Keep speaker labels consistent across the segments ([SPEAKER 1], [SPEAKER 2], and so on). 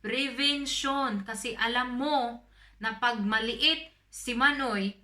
[SPEAKER 1] prevention. Kasi alam mo na pag maliit si Manoy,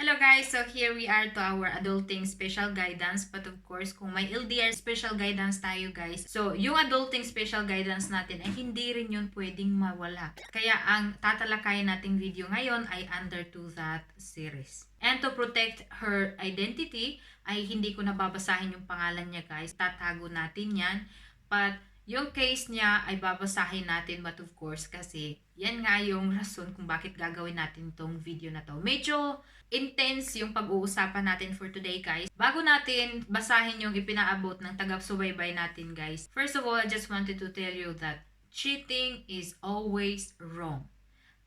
[SPEAKER 1] Hello guys! So here we are to our adulting special guidance. But of course, kung may LDR special guidance tayo guys, so yung adulting special guidance natin ay hindi rin yun pwedeng mawala. Kaya ang tatalakayin nating video ngayon ay under to that series. And to protect her identity, ay hindi ko nababasahin yung pangalan niya guys. Tatago natin yan. But yung case niya ay babasahin natin but of course kasi yan nga yung rason kung bakit gagawin natin tong video na to. Medyo intense yung pag-uusapan natin for today guys. Bago natin basahin yung ipinaabot ng tagapsubaybay natin guys. First of all, I just wanted to tell you that cheating is always wrong.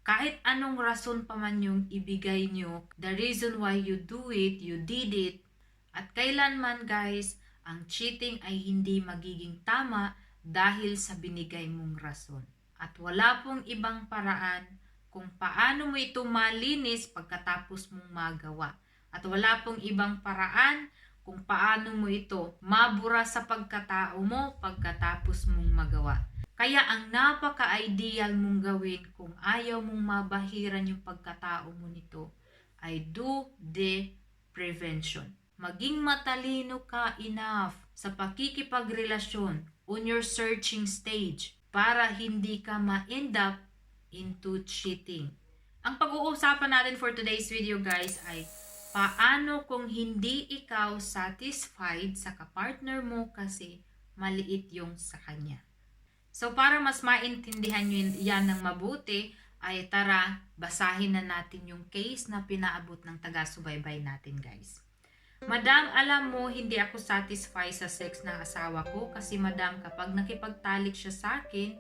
[SPEAKER 1] Kahit anong rason pa man yung ibigay nyo, the reason why you do it, you did it, at kailanman guys, ang cheating ay hindi magiging tama dahil sa binigay mong rason. At wala pong ibang paraan kung paano mo ito malinis pagkatapos mong magawa. At wala pong ibang paraan kung paano mo ito mabura sa pagkatao mo pagkatapos mong magawa. Kaya ang napaka-ideal mong gawin kung ayaw mong mabahiran yung pagkatao mo nito ay do the prevention. Maging matalino ka enough sa pakikipagrelasyon on your searching stage para hindi ka ma-end up into cheating. Ang pag-uusapan natin for today's video guys ay paano kung hindi ikaw satisfied sa kapartner mo kasi maliit yung sa kanya. So para mas maintindihan nyo yan ng mabuti, ay tara, basahin na natin yung case na pinaabot ng taga-subaybay natin guys. Madam, alam mo, hindi ako satisfied sa sex ng asawa ko kasi madam, kapag nakipagtalik siya sa akin,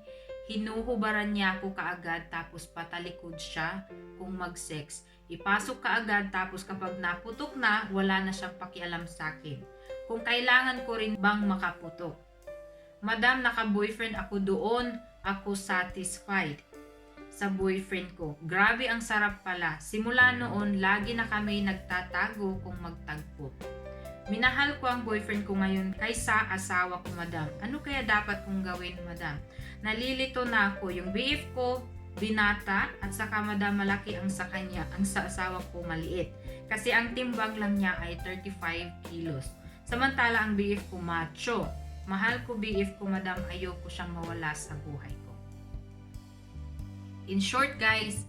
[SPEAKER 1] hinuhubaran niya ako kaagad tapos patalikod siya kung mag-sex. Ipasok kaagad tapos kapag naputok na, wala na siyang pakialam sa akin. Kung kailangan ko rin bang makaputok. Madam, naka-boyfriend ako doon, ako satisfied sa boyfriend ko. Grabe ang sarap pala. Simula noon, lagi na kami nagtatago kung magtagpo. Minahal ko ang boyfriend ko ngayon kaysa asawa ko, madam. Ano kaya dapat kong gawin, madam? Nalilito na ako. Yung BF ko, binata, at saka madam malaki ang sa kanya, ang sa asawa ko maliit. Kasi ang timbang lang niya ay 35 kilos. Samantala ang BF ko macho. Mahal ko BF ko, madam. Ayoko siyang mawala sa buhay. In short guys,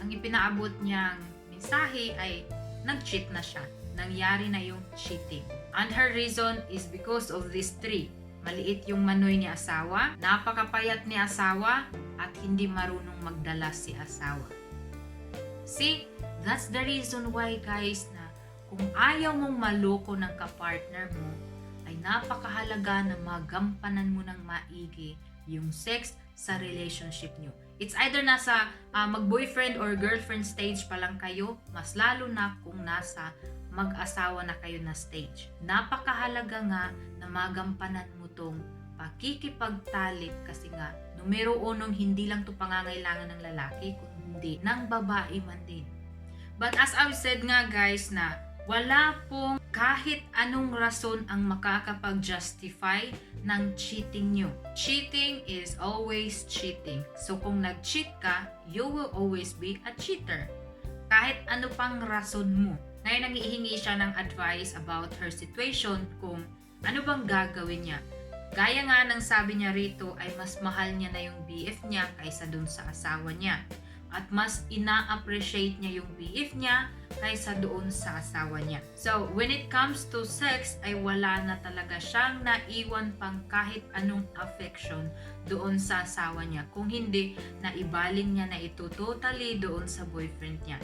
[SPEAKER 1] ang ipinaabot niyang mensahe ay nag-cheat na siya. Nangyari na yung cheating. And her reason is because of these three. Maliit yung manoy ni asawa, napakapayat ni asawa, at hindi marunong magdala si asawa. See, that's the reason why guys na kung ayaw mong maloko ng kapartner mo, ay napakahalaga na magampanan mo ng maigi yung sex sa relationship nyo. It's either nasa ah, mag-boyfriend or girlfriend stage pa lang kayo, mas lalo na kung nasa mag-asawa na kayo na stage. Napakahalaga nga na magampanan mo tong pakikipagtalik kasi nga numero unong hindi lang to pangangailangan ng lalaki kundi ng babae man din. But as I've said nga guys na wala pong kahit anong rason ang makakapag-justify ng cheating nyo. Cheating is always cheating. So kung nag-cheat ka, you will always be a cheater. Kahit ano pang rason mo. Ngayon nangihingi siya ng advice about her situation kung ano bang gagawin niya. Gaya nga ng sabi niya rito ay mas mahal niya na yung BF niya kaysa dun sa asawa niya. At mas ina-appreciate niya yung BF niya kaysa doon sa asawa niya. So, when it comes to sex, ay wala na talaga siyang naiwan pang kahit anong affection doon sa asawa niya. Kung hindi, naibaling niya na ito totally doon sa boyfriend niya.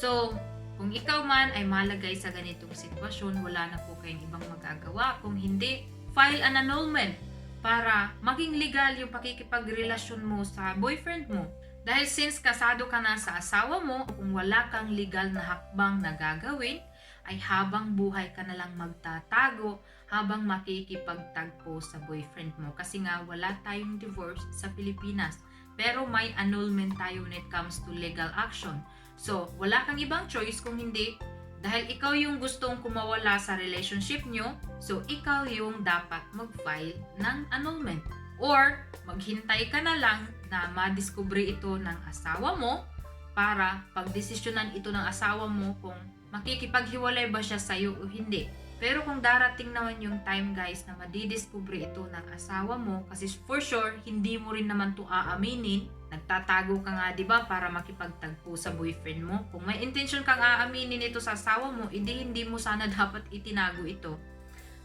[SPEAKER 1] So, kung ikaw man ay malagay sa ganitong sitwasyon, wala na po kayong ibang magagawa. Kung hindi, file an annulment para maging legal yung pakikipagrelasyon mo sa boyfriend mo. Dahil since kasado ka na sa asawa mo, kung wala kang legal na hakbang na gagawin, ay habang buhay ka na lang magtatago habang makikipagtagpo sa boyfriend mo. Kasi nga wala tayong divorce sa Pilipinas. Pero may annulment tayo when it comes to legal action. So, wala kang ibang choice kung hindi dahil ikaw yung gustong kumawala sa relationship nyo, so ikaw yung dapat mag-file ng annulment. Or maghintay ka na lang na madiskubre ito ng asawa mo para pagdesisyonan ito ng asawa mo kung makikipaghiwalay ba siya sa'yo o hindi. Pero kung darating naman yung time guys na madidiscover ito ng asawa mo, kasi for sure, hindi mo rin naman to aaminin, nagtatago ka nga 'di ba para makipagtagpo sa boyfriend mo. Kung may intention kang aaminin ito sa asawa mo, edi hindi mo sana dapat itinago ito.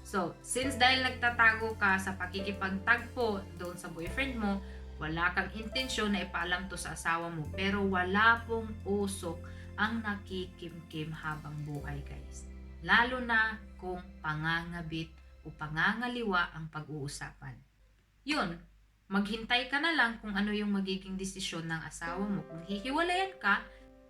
[SPEAKER 1] So, since dahil nagtatago ka sa pakikipagtagpo doon sa boyfriend mo, wala kang intensyon na ipaalam to sa asawa mo. Pero wala pong usok ang nakikimkim habang buhay guys. Lalo na kung pangangabit o pangangaliwa ang pag-uusapan. Yun, maghintay ka na lang kung ano yung magiging desisyon ng asawa mo. Kung hihiwalayan ka,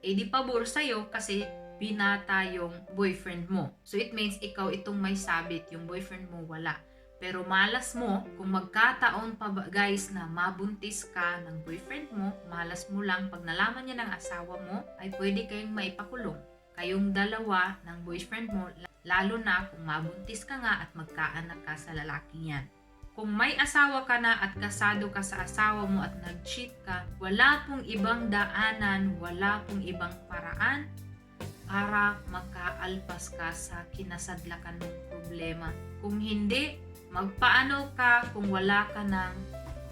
[SPEAKER 1] eh di pabor sa'yo kasi binata yung boyfriend mo. So it means ikaw itong may sabit, yung boyfriend mo wala. Pero malas mo, kung magkataon pa ba, guys na mabuntis ka ng boyfriend mo, malas mo lang pag nalaman niya ng asawa mo, ay pwede kayong maipakulong. Kayong dalawa ng boyfriend mo, lalo na kung mabuntis ka nga at magkaanak ka sa lalaking yan. Kung may asawa ka na at kasado ka sa asawa mo at nag-cheat ka, wala pong ibang daanan, wala pong ibang paraan para makaalpas ka sa kinasadlakan mong problema. Kung hindi, magpaano ka kung wala ka ng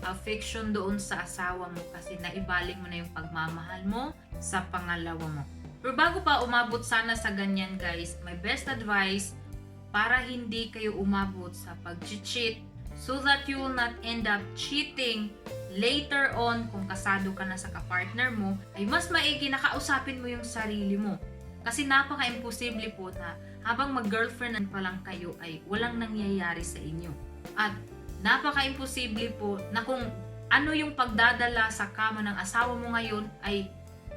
[SPEAKER 1] affection doon sa asawa mo kasi naibaling mo na yung pagmamahal mo sa pangalawa mo. Pero bago pa umabot sana sa ganyan guys, my best advice para hindi kayo umabot sa pag-cheat so that you will not end up cheating later on kung kasado ka na sa kapartner mo, ay mas maigi na kausapin mo yung sarili mo. Kasi napaka-imposible po na habang mag-girlfriend pa lang kayo ay walang nangyayari sa inyo. At napaka-imposible po na kung ano yung pagdadala sa kama ng asawa mo ngayon ay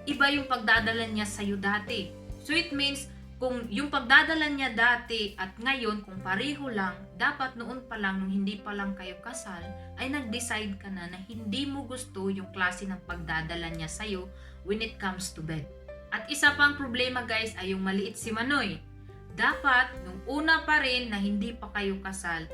[SPEAKER 1] iba yung pagdadala niya sa'yo dati. So it means, kung yung pagdadala niya dati at ngayon, kung pareho lang, dapat noon pa lang, nung hindi pa lang kayo kasal, ay nag-decide ka na na hindi mo gusto yung klase ng pagdadala niya sa'yo when it comes to bed. At isa pang problema guys ay yung maliit si Manoy. Dapat, nung una pa rin na hindi pa kayo kasal,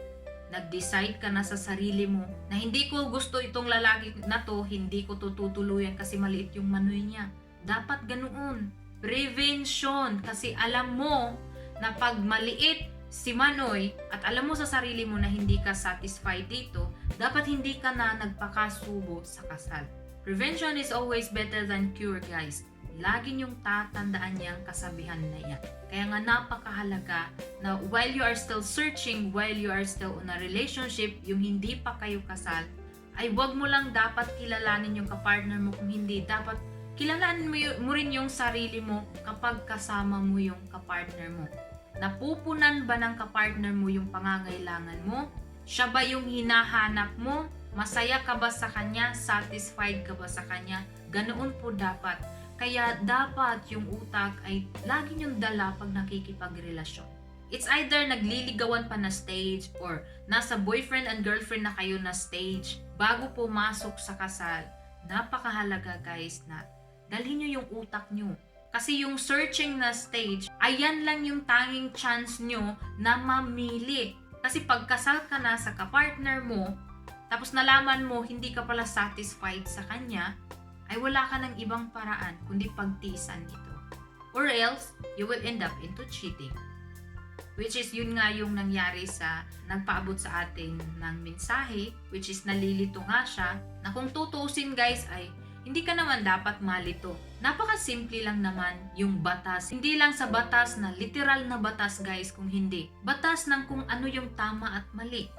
[SPEAKER 1] nag-decide ka na sa sarili mo na hindi ko gusto itong lalaki na to, hindi ko tututuluyan kasi maliit yung manoy niya. Dapat ganoon. Prevention. Kasi alam mo na pag maliit si Manoy at alam mo sa sarili mo na hindi ka satisfied dito, dapat hindi ka na nagpakasubo sa kasal. Prevention is always better than cure, guys. Lagi niyong tatandaan niyang kasabihan na yan. Kaya nga napakahalaga na while you are still searching, while you are still on a relationship, yung hindi pa kayo kasal, ay wag mo lang dapat kilalanin yung kapartner mo kung hindi. Dapat kilalanin mo, y- mo rin yung sarili mo kapag kasama mo yung kapartner mo. Napupunan ba ng kapartner mo yung pangangailangan mo? Siya ba yung hinahanap mo? Masaya ka ba sa kanya? Satisfied ka ba sa kanya? Ganoon po dapat. Kaya dapat yung utak ay lagi niyong dala pag nakikipagrelasyon. It's either nagliligawan pa na stage or nasa boyfriend and girlfriend na kayo na stage bago pumasok sa kasal. Napakahalaga guys na dalhin nyo yung utak nyo. Kasi yung searching na stage, ayan lang yung tanging chance nyo na mamili. Kasi pagkasal ka na sa kapartner mo, tapos nalaman mo hindi ka pala satisfied sa kanya, ay wala ka ng ibang paraan kundi pagtiisan ito. Or else, you will end up into cheating. Which is yun nga yung nangyari sa nagpaabot sa atin ng mensahe, which is nalilito nga siya, na kung tutusin guys ay hindi ka naman dapat malito. Napaka-simple lang naman yung batas. Hindi lang sa batas na literal na batas guys kung hindi. Batas ng kung ano yung tama at mali.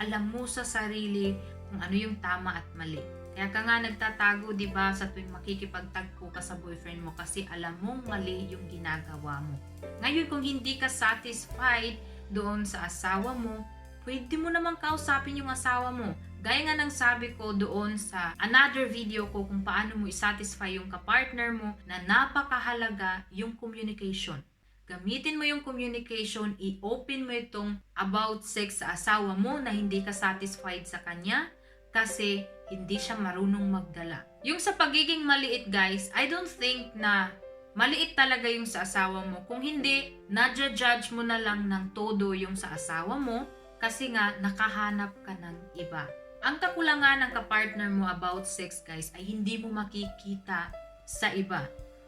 [SPEAKER 1] Alam mo sa sarili kung ano yung tama at mali. Kaya ka nga nagtatago, di ba, sa tuwing makikipagtagpo ka sa boyfriend mo kasi alam mong mali yung ginagawa mo. Ngayon, kung hindi ka satisfied doon sa asawa mo, pwede mo naman kausapin yung asawa mo. Gaya nga ng sabi ko doon sa another video ko kung paano mo isatisfy yung kapartner mo na napakahalaga yung communication. Gamitin mo yung communication, i-open mo itong about sex sa asawa mo na hindi ka satisfied sa kanya kasi hindi siya marunong magdala. Yung sa pagiging maliit guys, I don't think na maliit talaga yung sa asawa mo. Kung hindi, nadja-judge mo na lang ng todo yung sa asawa mo kasi nga nakahanap ka ng iba. Ang kakulangan ng kapartner mo about sex guys ay hindi mo makikita sa iba.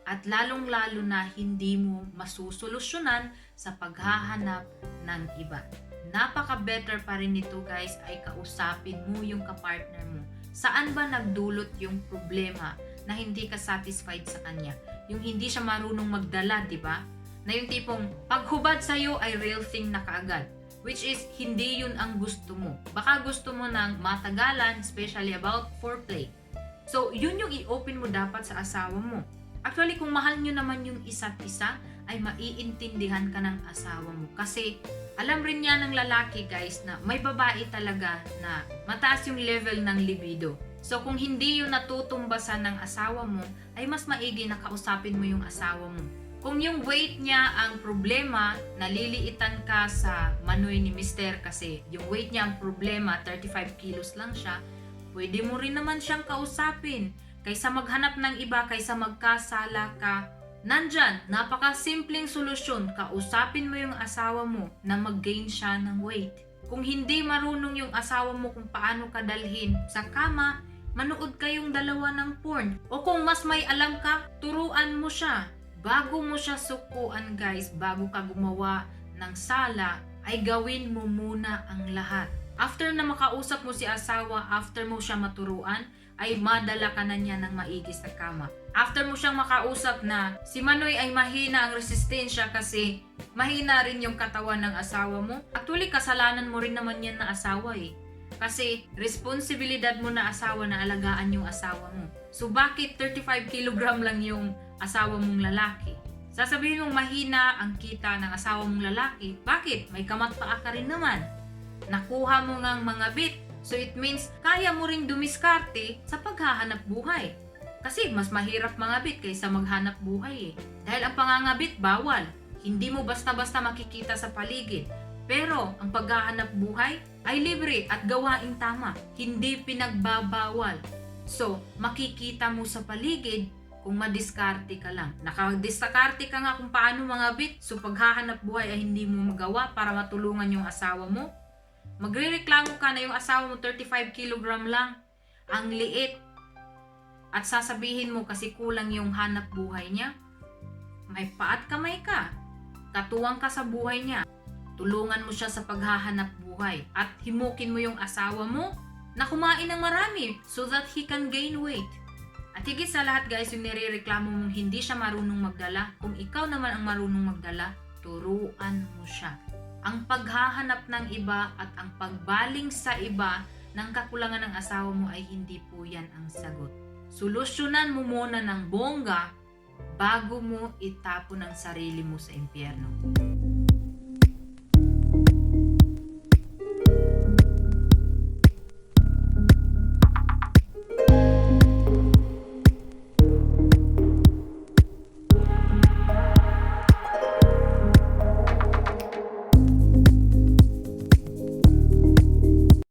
[SPEAKER 1] At lalong-lalo na hindi mo masusolusyonan sa paghahanap ng iba. Napaka-better pa rin nito guys ay kausapin mo yung kapartner mo. Saan ba nagdulot yung problema na hindi ka satisfied sa kanya? Yung hindi siya marunong magdala, di ba? Na yung tipong paghubad sa'yo ay real thing na kaagad. Which is, hindi yun ang gusto mo. Baka gusto mo ng matagalan, especially about foreplay. So, yun yung i-open mo dapat sa asawa mo. Actually, kung mahal nyo naman yung isa't isa, ay maiintindihan ka ng asawa mo. Kasi, alam rin niya ng lalaki, guys, na may babae talaga na mataas yung level ng libido. So, kung hindi yun natutumbasan ng asawa mo, ay mas maigi na kausapin mo yung asawa mo. Kung yung weight niya ang problema, naliliitan ka sa manoy ni mister kasi yung weight niya ang problema, 35 kilos lang siya, pwede mo rin naman siyang kausapin. Kaysa maghanap ng iba, kaysa magkasala ka, nandyan, napaka-simpleng solusyon, kausapin mo yung asawa mo na mag-gain siya ng weight. Kung hindi marunong yung asawa mo kung paano ka dalhin sa kama, manood kayong dalawa ng porn. O kung mas may alam ka, turuan mo siya. Bago mo siya sukuan guys, bago ka gumawa ng sala, ay gawin mo muna ang lahat. After na makausap mo si asawa, after mo siya maturuan, ay madala ka na niya ng maigi sa kama. After mo siyang makausap na si Manoy ay mahina ang resistensya kasi mahina rin yung katawan ng asawa mo. Actually, kasalanan mo rin naman yan na asawa eh. Kasi responsibilidad mo na asawa na alagaan yung asawa mo. So bakit 35 kilogram lang yung asawa mong lalaki? Sasabihin mong mahina ang kita ng asawa mong lalaki. Bakit? May kamat ka rin naman. Nakuha mo ngang mga bit. So it means kaya mo ring dumiskarte sa paghahanap buhay. Kasi mas mahirap mga bit kaysa maghanap buhay eh. Dahil ang pangangabit bawal. Hindi mo basta-basta makikita sa paligid. Pero ang paghahanap buhay ay libre at gawaing tama. Hindi pinagbabawal. So, makikita mo sa paligid kung madiskarte ka lang. Nakadiskarte ka nga kung paano mga bit. So, paghahanap buhay ay hindi mo magawa para matulungan yung asawa mo. Magrereklamo ka na yung asawa mo 35 kilogram lang. Ang liit. At sasabihin mo kasi kulang yung hanap buhay niya. May paat kamay ka. Katuwang ka sa buhay niya. Tulungan mo siya sa paghahanap buhay. At himukin mo yung asawa mo na kumain ng marami so that he can gain weight. At higit sa lahat guys, yung nirereklamo mong hindi siya marunong magdala, kung ikaw naman ang marunong magdala, turuan mo siya. Ang paghahanap ng iba at ang pagbaling sa iba ng kakulangan ng asawa mo ay hindi po yan ang sagot. Solusyonan mo muna ng bongga bago mo itapon ang sarili mo sa impyerno.